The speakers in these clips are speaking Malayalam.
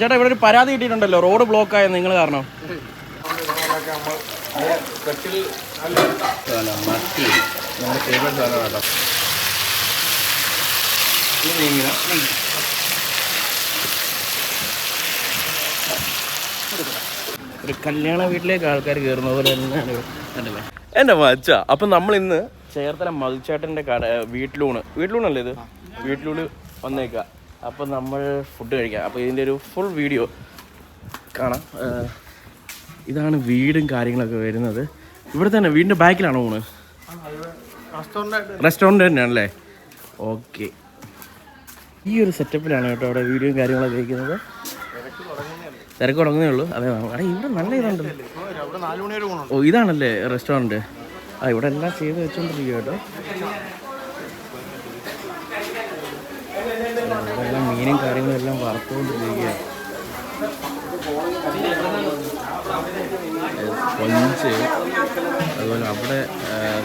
ചേട്ടാ ഇവിടെ ഒരു പരാതി കിട്ടിയിട്ടുണ്ടല്ലോ. റോഡ് ബ്ലോക്ക് ആയ നിങ്ങൾ കാരണം. ഒരു കല്യാണ വീട്ടിലേക്ക് ആൾക്കാർ കയറുന്ന പോലെ തന്നെയാണ്. കണ്ടില്ലേ? എന്റെ മച്ച അപ്പം നമ്മൾ ഇന്ന് ചേർത്തല മതിച്ചേട്ടന്റെ കട വീട്ടിലൂണ്. വീട്ടിലൂണല്ലേ ഇത്? വീട്ടിലൂണ് വന്നേക്കുക അപ്പം നമ്മൾ ഫുഡ് കഴിക്കാം. അപ്പോൾ ഇതിന്റെ ഒരു ഫുൾ വീഡിയോ കാണാം. ഇതാണ് വീടും കാര്യങ്ങളൊക്കെ വരുന്നത്. ഇവിടെ തന്നെ വീടിന്റെ ബാക്കിലാണോ ഊണ്? റെസ്റ്റോറന്റ് തന്നെയാണല്ലേ? ഓക്കെ ഈ ഒരു സെറ്റപ്പിലാണ് കേട്ടോ അവിടെ വീഡിയോ കാര്യങ്ങളൊക്കെ കഴിക്കുന്നത് തിരക്ക് തുടങ്ങുന്നേ ഉള്ളൂ. അതെ അവിടെ ഇവിടെ നല്ല ഇതുണ്ട്. ഓ ഇതാണല്ലേ റെസ്റ്റോറന്റ് ആ ഇവിടെ എല്ലാം ചെയ്ത് വെച്ചോണ്ടിരിക്കുക കേട്ടോ. എല്ലാം മീനും കാര്യങ്ങളും എല്ലാം വറുത്തുകൊണ്ടിരിക്കുകയാണ് കൊഞ്ച്. അതുപോലെ അവിടെ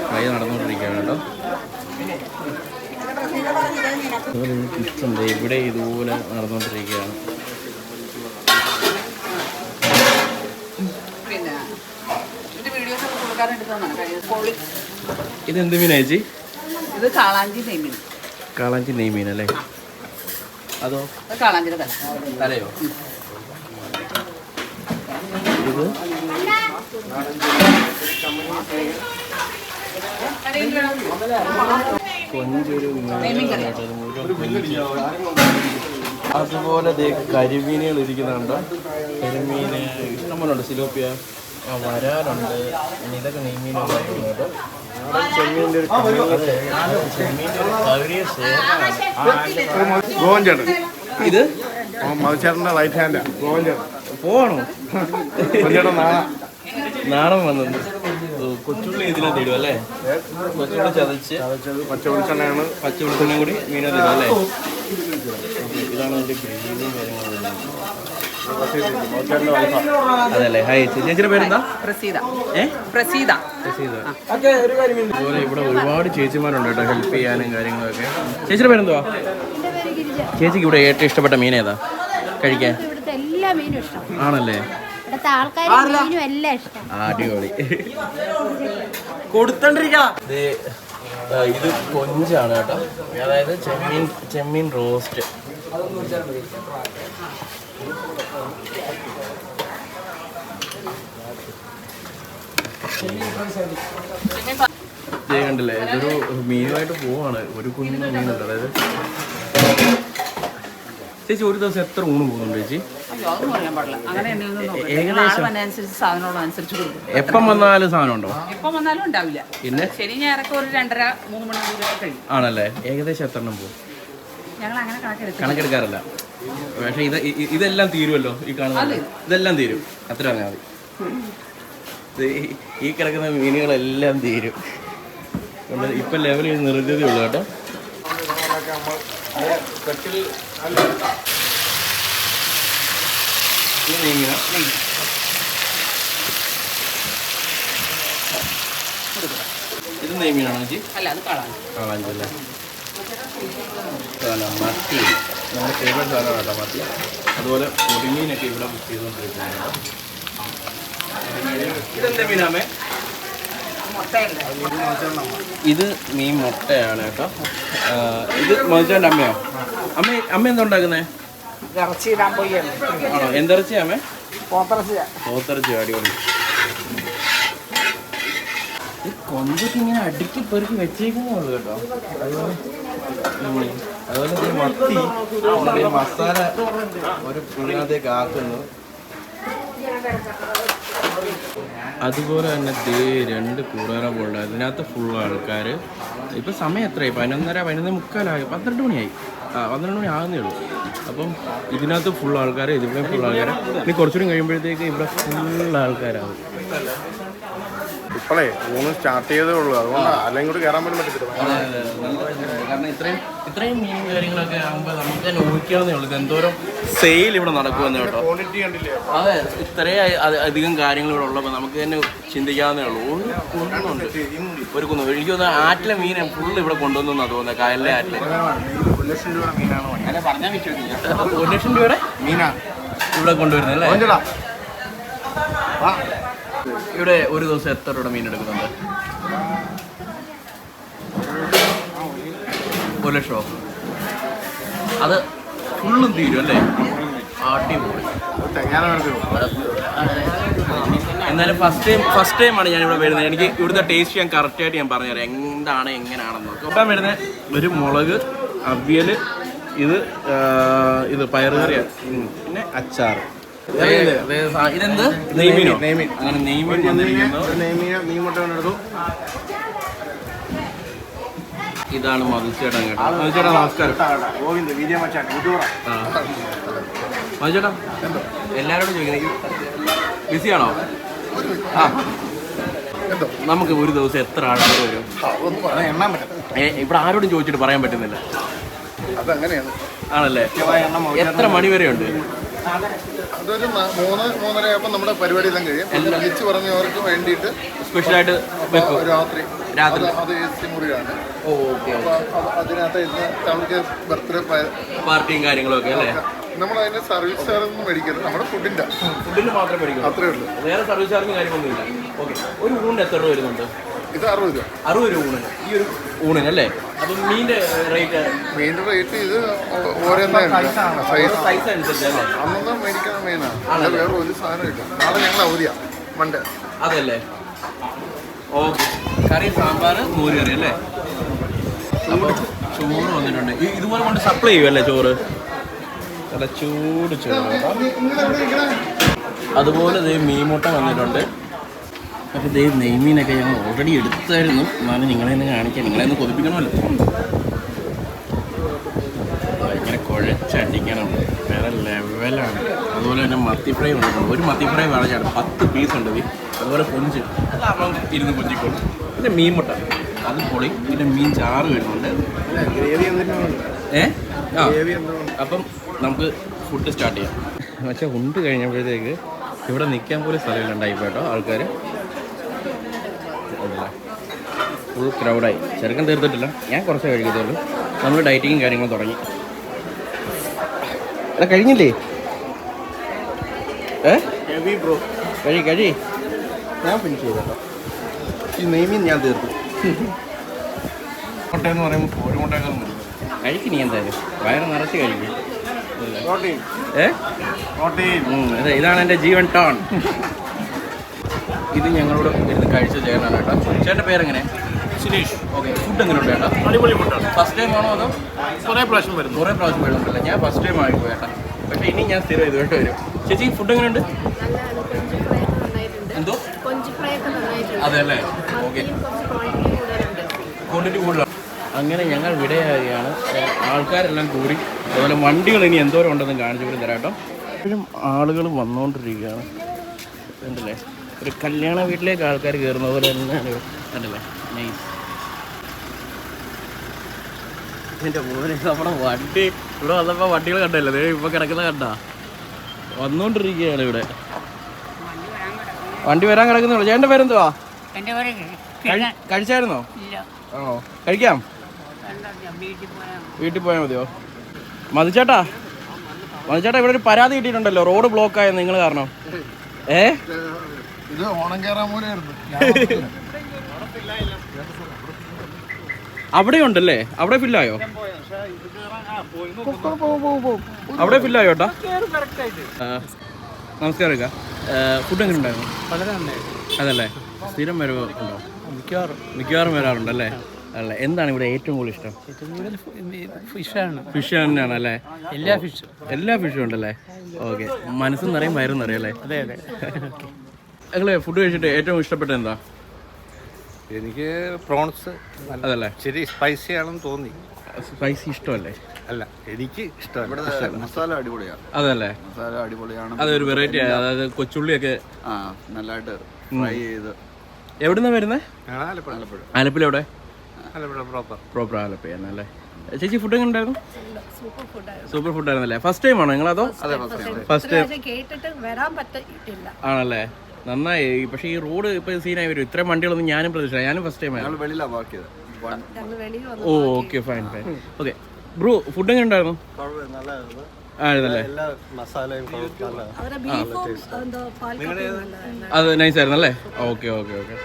ഫ്രൈ നടന്നുകൊണ്ടിരിക്കുകയാണ് കേട്ടോ. അതുപോലെ കിച്ചൺ ഇവിടെ ഇതുപോലെ നടന്നുകൊണ്ടിരിക്കുകയാണ്. ഇതെന്ത് മീനാ ചേച്ചി? ഇത് കാളാഞ്ചി നെയ്മീൻ. കാളാഞ്ചി നെയ്മീൻ അല്ലേ? അതോ തല തലയോ? ഇത്? കൊഞ്ചൊരു. അതുപോലെ കരിമീനുകൾ ഇരിക്കുന്നുണ്ട്? കരിമീന് ഇഷ്ടംപോലുണ്ട്. സിലോപ്പിയ. പിന്നെ ഇതൊക്കെ ചെമ്മീന്റെ ഒരു ചെമ്മീന്റെ ഒരു ശേഖരമാണ്. ഇത് മധുചേട്ടന്റെ റൈറ്റ് ഹാൻഡ് ഗോവൻ ചേട്ടൻ. പോവാണോ ചേട്ടൻ നാളെ നാണം വന്നത്. കൊച്ചുള്ളി ഇതിനകത്ത് ഇടും അല്ലേ? കൊച്ചുള്ളി ചതച്ച് ചതച്ചത് പച്ച വെളിച്ചെണ്ണയാണ് പച്ച വെളിച്ചെണ്ണയും കൂടി മീനെ ഇടും അല്ലേ? ഇതാണ് അതിന്റെ ഗ്രേവിയും കാര്യങ്ങളും. അതല്ലേ? ഹായ് ചേച്ചിയുടെ പേരെന്താ? പ്രസീത. ഏ? പ്രസീത. അതുപോലെ ഇവിടെ ഒരുപാട് ചേച്ചിമാരുണ്ട് കേട്ടോ. ഹെൽപ്പ് ചെയ്യാനും കാര്യങ്ങളൊക്കെ. ചേച്ചിയുടെ പേരെന്തുവാ? ചേച്ചിക്ക് ഇവിടെ ഏറ്റവും ഇഷ്ടപ്പെട്ട മീൻ ഏതാ? കഴിക്കാൻ. ഇവിടുത്തെ എല്ലാ മീനും ഇഷ്ടം. ആണല്ലേ? ഇവിടുത്തെ ആൾക്കാരും മീനും എല്ലാം ഇഷ്ടം. ആ, അടിപൊളി. കൊടുത്തോണ്ടിരിക്കാം. ഇത് കൊഞ്ചാണ് കേട്ടോ. അതായത് ചെമ്മീൻ ചെമ്മീൻ റോസ്റ്റ്. കണ്ടില്ലേ? ഇതൊരു മീനുമായിട്ട് പോവാണ്. ഒരു കുഞ്ഞു മീനുണ്ട്. അതായത് ചേച്ചി ഒരു ദിവസം എത്ര ഊണ് പോകുന്നുണ്ട് ചേച്ചി? എപ്പം വന്നാലും സാധനം ഉണ്ടോ? എപ്പം വന്നാലും ഉണ്ടാവില്ല. പിന്നെ? ശനി ഞായറൊക്കെ ഒരു രണ്ടര മൂന്ന് മണി ആണല്ലേ? ഏകദേശം എത്ര എണ്ണം പോകും? ഞങ്ങൾ അങ്ങനെ കണക്കെടുക്കും കണക്കെടുക്കാറില്ല. പക്ഷെ ഇത് ഇതെല്ലാം തീരുമല്ലോ ഈ കാണുന്നത്? ഇതെല്ലാം തീരും. അത്ര പറഞ്ഞാൽ മതി. ഈ- കിടക്കുന്ന മീനുകളെല്ലാം തീരും. ഇപ്പം ലെവലിൽ നിർത്തിയതേ ഉള്ളൂ കേട്ടോ. ഇത് നെയ്മീനാ? ഇത് നെയ്മീനാണോ ചേച്ചി? അല്ല അത് കാണാൻ കളഞ്ചല്ലേ സാധനം മത്തി. നമ്മുടെ ഫേവറേറ്റ് സാധനം കേട്ടോ മത്തി. അതുപോലെ പൊടിമീനൊക്കെ ഇവിടെ ബുക്ക് ചെയ്തുകൊണ്ടിരിക്കുന്നത് ഇതെന്താ മീനാമേ മുട്ടയല്ലേ ഇത് മീൻ മുട്ടയാണ് കേട്ടോ. ഇത് മോചാന്റെ അമ്മയോ? അമ്മ അമ്മ എന്താ ഉണ്ടാക്കുന്നേ? ഇറച്ചി ഇടാൻ പോയി. ആണോ? എന്തിറച്ചിയാ അമ്മേ? പോത്തിറച്ചിയാ. പോത്തിറച്ചി അടിപൊളി. ഈ ഇങ്ങനെ അടുക്കി പെറുക്കി കേട്ടോ. അതുപോലെ. അതുപോലെ ഈ മത്തി ഇതിന്റെ മസാല ഒരു പുളിനകത്തേക്ക് ആക്കുന്നു. അതുപോലെ തന്നെ ദേ രണ്ട് കൂടാരം പോലെ അതിനകത്ത് ഫുൾ ആൾക്കാർ ഇപ്പൊ സമയം എത്രയായി? പതിനൊന്നര പതിനൊന്ന് മുക്കാലായി പന്ത്രണ്ട് മണിയായി. ആ പന്ത്രണ്ട് മണി ആകുന്നേ ഉള്ളൂ. അപ്പം ഇതിനകത്ത് ഫുൾ ആൾക്കാർ ഇതിവിടെ ഫുൾ ആൾക്കാർ ഇനി കുറച്ചുകൂടി കഴിയുമ്പോഴത്തേക്ക് ഇവിടെ ഫുൾ ആൾക്കാരാകും ഇപ്പോഴേ ഊണ് സ്റ്റാർട്ട് ചെയ്തേ ഉള്ളൂ. അതുകൊണ്ട് അല്ലെങ്കിൽ കൂടി കയറാൻ പോലും പറ്റത്തില്ല. ഇത്രയും ഇത്രയും മീൻ കാര്യങ്ങളൊക്കെ ആകുമ്പോൾ നമുക്ക് തന്നെ ഊഹിക്കാവുന്നേ ഉള്ളൂ എന്തോരം സെയിൽ ഇവിടെ നടക്കുമെന്ന് കേട്ടോ. അതെ ഇത്രയും അധികം കാര്യങ്ങൾ ഇവിടെ ഉള്ളപ്പോൾ നമുക്ക് തന്നെ ചിന്തിക്കാവുന്നേ ഉള്ളൂ. ഒരു കുന്നു. എനിക്ക് തോന്നുന്നു ആറ്റിലെ മീൻ ഫുള്ള് ഇവിടെ കൊണ്ടുവന്നാ തോന്നുന്നത് കായലിലെ ആറ്റിലെ. ഒരു ലക്ഷം രൂപയുടെ മീനാണ്. പറഞ്ഞാൽ ഒരു ലക്ഷം രൂപയുടെ മീനാ. ഇവിടെ കൊണ്ടുവരുന്നത് അല്ലേ? ഇവിടെ ഒരു ദിവസം എത്ര രൂപ മീൻ എടുക്കുന്നുണ്ട്? ഒരു ലക്ഷമോ അത് ഫുള്ളും തീരും അല്ലേ? എന്നാലും ഫസ്റ്റ് ടൈം ഫസ്റ്റ് ടൈമാണ് ഞാൻ ഇവിടെ വരുന്നത്. എനിക്ക് ഇവിടുത്തെ ടേസ്റ്റ് ഞാൻ കറക്റ്റായിട്ട് ഞാൻ പറഞ്ഞുതരാം. എന്താണ് എങ്ങനെയാണെന്ന് നോക്കാം. ഇപ്പം വരുന്നത് ഒരു മുളക് അവിയൽ ഇത് ഇത് പയറുകറിയാണ്. പിന്നെ അച്ചാർ ഇതെന്ത്? നെയ്മീനോ? നെയ്മീൻ. അങ്ങനെ നെയ്മീൻ മീൻ മുട്ട ഇതാണ് മധുചേട്ടൻ കേട്ടോ. മധുചേട്ടാ നമസ്കാരം. ഗോവിന്ദ് വിജയ മച്ചാൻ. മധുചേട്ടാ എല്ലാവരോടും ചോദിക്കുന്നത് ബിസിയാണോ? ആ. നമുക്ക് ഒരു ദിവസം എത്ര ആൾക്കാർ വരും? ഇവിടെ ആരോടും ചോദിച്ചിട്ട് പറയാൻ പറ്റുന്നില്ല. അതങ്ങനെയാണ്. ആണല്ലേ? എത്ര മണി വരെ ഉണ്ട് അതൊരു മൂന്ന് മൂന്നര ആയപ്പോൾ നമ്മുടെ പരിപാടി എല്ലാം കഴിയും. വിളിച്ചു പറഞ്ഞവർക്ക് വേണ്ടിയിട്ട് സ്പെഷ്യലായിട്ട് രാത്രി. രാത്രി. അത് എ സി മുറിയാണ്. ഓക്കെ അപ്പോൾ അത് അതിനകത്ത് ഇന്ന് നമുക്ക് ബർത്ത്ഡേ പാർട്ടിയും കാര്യങ്ങളും ഒക്കെ അല്ലേ? നമ്മൾ അതിന് സർവീസ് ചാർജ് ഒന്നും മേടിക്കരുത്. നമ്മുടെ ഫുഡിന്റെ ഫുഡിന് മാത്രമേ മേടിക്കൂ അത്രേ ഉള്ളൂ. വേറെ സർവീസ് ചാർജും കാര്യമൊന്നുമില്ല ഓക്കെ. ഒരു ഊണിന് എത്ര രൂപ വരുന്നുണ്ട്? ഇത് അറുപത് രൂപ. അറുപത് രൂപ ഊണിന് ഈ ഒരു ഊണിന് അല്ലേ അപ്പം മീന്റെ റേറ്റ്? മീനിന്റെ റേറ്റ് ഇത് ഓരോ സൈസ് സൈസ് അനുസരിച്ച് അല്ലേ? അന്നൊന്നും മേടിക്കാൻ മീനാണ് വേറെ ഒരു സാധനം ഇല്ല. നാളെ ഞങ്ങൾ അവധിയാണ് മണ്ടേ അതല്ലേ? ഓക്കെ. കറി സാമ്പാർ മോര് കറി അല്ലേ? അപ്പോൾ ചോറ് വന്നിട്ടുണ്ട്. ഈ- ഇതുപോലെ കൊണ്ട് സപ്ലൈ ചെയ്യുമല്ലേ ചോറ്? നല്ല ചൂട് ചോറ്. അതുപോലെ ദേ മീൻമുട്ട വന്നിട്ടുണ്ട്. അപ്പോൾ ദൈവം നെയ്മീനൊക്കെ ഞങ്ങൾ ഓൾറെഡി എടുത്തായിരുന്നു. എന്നാലും നിങ്ങളെ ഒന്ന് കാണിക്കാം. നിങ്ങളെ ഒന്ന് കൊതിപ്പിക്കണമല്ലോ. ഭയങ്കര കുഴച്ചടിക്കണം. വേറെ ലെവലാണ് അതുപോലെ തന്നെ മത്തി ഫ്രൈ വന്നിട്ടുണ്ട് ഒരു മത്തി ഫ്രൈ വളച്ചാണ് പത്ത് പീസ് ഉണ്ട്. അതുപോലെ കൊഞ്ച്. അതാകുമ്പം ഇരുന്ന് കൊഞ്ചിക്കോളും. പിന്നെ മീൻ മുട്ട. അത് പൊളി. പിന്നെ മീൻ ചാറ് വരുന്നുണ്ട്. ഏ? ആ. അപ്പം നമുക്ക് ഫുഡ് സ്റ്റാർട്ട് ചെയ്യാം. പക്ഷേ ഉണ്ട് കഴിഞ്ഞപ്പോഴത്തേക്ക് ഇവിടെ നിൽക്കാൻ പോലും സ്ഥലമില്ലുണ്ടായി കേട്ടോ ആൾക്കാർ ഫുൾ ക്രൗഡായി ചെറുക്കൻ തീർത്തിട്ടില്ല. ഞാൻ കുറച്ചേ കഴിക്കത്തുള്ളൂ. നമ്മൾ ഡയറ്റിങ്ങും കാര്യങ്ങളും തുടങ്ങി. എടാ കഴിഞ്ഞില്ലേ? ഏ? ബ്രോ കഴി കഴി. ഞാൻ ഫിനിഷ് ചെയ്തോ ഈ നെയ്മീൻ ഞാൻ തീർത്തു. മുട്ട എന്ന് പറയുമ്പോൾ കോഴിമുട്ടയൊക്കെ കഴിക്കും നീ എന്തായാലും. വയറ് നിറച്ച് കഴിക്കും. അതെ ഇതാണ് എന്റെ ജീവൻ ടോൺ. ഇത് ഞങ്ങളോട് ഇരുന്ന് കഴിച്ച ചേട്ടനാണ് കേട്ടോ. ചേട്ടന്റെ പേരെങ്ങനെ? ഓക്കെ ഫുഡ് എങ്ങനെ ഉണ്ട് ചേട്ടാ? അടിപൊളി ഫുഡാണ് ഫസ്റ്റ് ടൈം ആണോ അതോ? കുറേ പ്രാവശ്യം വരുന്നു. കുറേ പ്രാവശ്യം വരുന്നുണ്ടല്ലോ? ഞാൻ ഫസ്റ്റ് ടൈം ആയി ചേട്ടാ. പക്ഷേ ഇനി ഞാൻ സ്ഥിരം ഇതുമായിട്ട് വരും. ചേച്ചി ഫുഡ് എങ്ങനെ ഉണ്ട് നല്ലതാണ്. കൊഞ്ച് ഫ്രൈ നന്നായിട്ടുണ്ട്. എന്തോ അതെ അല്ലേ ഓക്കെ. കുറച്ച് ക്വാണ്ടിറ്റി കൂടുതലാണ് അങ്ങനെ ഞങ്ങൾ വിടയാകുകയാണ് ആൾക്കാരെല്ലാം കൂടി. അതുപോലെ വണ്ടികൾ ഇനി എന്തോരം ഉണ്ടെന്ന് കാണിച്ചു കൂടി തരാം കേട്ടോ. ഇപ്പോഴും ആളുകൾ വന്നുകൊണ്ടിരിക്കുകയാണ് ഉണ്ടല്ലേ ഒരു കല്യാണ വീട്ടിലേക്ക് ആൾക്കാർ കയറുന്ന പോലെ തന്നെയാണ്. ഉണ്ടല്ലേ നൈസ് എന്റെ മോനെ നമ്മുടെ വണ്ടി. ഇവിടെ വന്നപ്പോൾ വണ്ടികൾ കണ്ടല്ലേ? ഇപ്പൊ കിടക്കുന്ന കണ്ട. വന്നുകൊണ്ടിരിക്കുകയാണ് ഇവിടെ. വണ്ടി വരാൻ കിടക്കുന്നുള്ളൂ. ചേട്ടന്റെ പേരെന്തുവാ? കഴിച്ചായിരുന്നോ? ഇല്ല. ആണോ കഴിക്കാം. വീട്ടിൽ പോയാൽ വീട്ടിൽ പോയാൽ മതിയോ? മതിച്ചേട്ടാ മതിച്ചേട്ടാ ഇവിടെ ഒരു പരാതി കിട്ടിയിട്ടുണ്ടല്ലോ. റോഡ് ബ്ലോക്ക് ആയ നിങ്ങൾ കാരണം. ഏ? ഇത് ഓണം കയറാൻ പോലെയായിരുന്നു. അവിടെ ഉണ്ടല്ലേ അവിടെ ഫില്ലായോ? അവിടെ ഫില്ലായോ ഏട്ടാ? നമസ്കാരം ഇക്ക. ഫുഡ് എങ്ങനെ ഉണ്ടായിരുന്നു വളരെ നന്നായിരുന്നു അതല്ലേ? സ്ഥിരം വരവ് ഉണ്ടോ? മിക്കവാറും മിക്കവാറും വരാറുണ്ടല്ലേ? അല്ലേ? എന്താണ് ഇവിടെ ഏറ്റവും കൂടുതൽ ഇഷ്ടം? ഫിഷാണ് ഫിഷ് തന്നെയാണ് അല്ലേ എല്ലാ ഫിഷും എല്ലാ ഫിഷും ഉണ്ടല്ലേ? ഓക്കെ. മനസ്സും നിറയും വയറും നിറയും അല്ലേ? അതെ അതെ. നിങ്ങളെ ഫുഡ് കഴിച്ചിട്ട് ഏറ്റവും ഇഷ്ടപ്പെട്ടത് എന്താ? എനിക്ക് പ്രോൺസ് അതല്ലേ? ശരി സ്പൈസി ആണെന്ന് തോന്നി. സ്പൈസി ഇഷ്ടമല്ലേ? അല്ല എനിക്ക് ഇഷ്ടമല്ല. മസാല അടിപൊളിയാണ്. അതല്ലേ? മസാല അടിപൊളിയാണ്. അതൊരു വെറൈറ്റി അതായത് കൊച്ചുള്ളിയൊക്കെ ആ നല്ലതായിട്ട് ഫ്രൈ ചെയ്ത്. എവിടുന്നാ വരുന്നത് ആലപ്പുഴ. ആലപ്പുഴ. എവിടെ? ആലപ്പുഴ പ്രോപ്പർ പ്രോപ്പർ ആലപ്പുഴ അല്ലേ? ചേച്ചി ഫുഡ് എങ്ങനെ ഉണ്ടായിരുന്നു സൂപ്പർ ഫുഡ് ആയിരുന്നല്ലേ? ഫസ്റ്റ് ടൈം ആണോ നിങ്ങൾ നിങ്ങളതോ ഫസ്റ്റ് ടൈം കേട്ടിട്ട് വരാൻ പറ്റില്ല ആണല്ലേ? നന്നായി. പക്ഷേ ഈ റോഡ് ഇപ്പൊ സീനായി വരും. ഇത്രയും വണ്ടികളൊന്നും ഞാനും പ്രതീക്ഷിച്ച ഞാനും ഫസ്റ്റ് ടൈം ആയിരുന്നു. വെളിയിലാണ് ചെയ്തത് ഓ okay fine fine okay bro food എങ്ങനെ ഉണ്ടായിരുന്നു? അത് നൈസ് ആയിരുന്നല്ലേ? Okay okay okay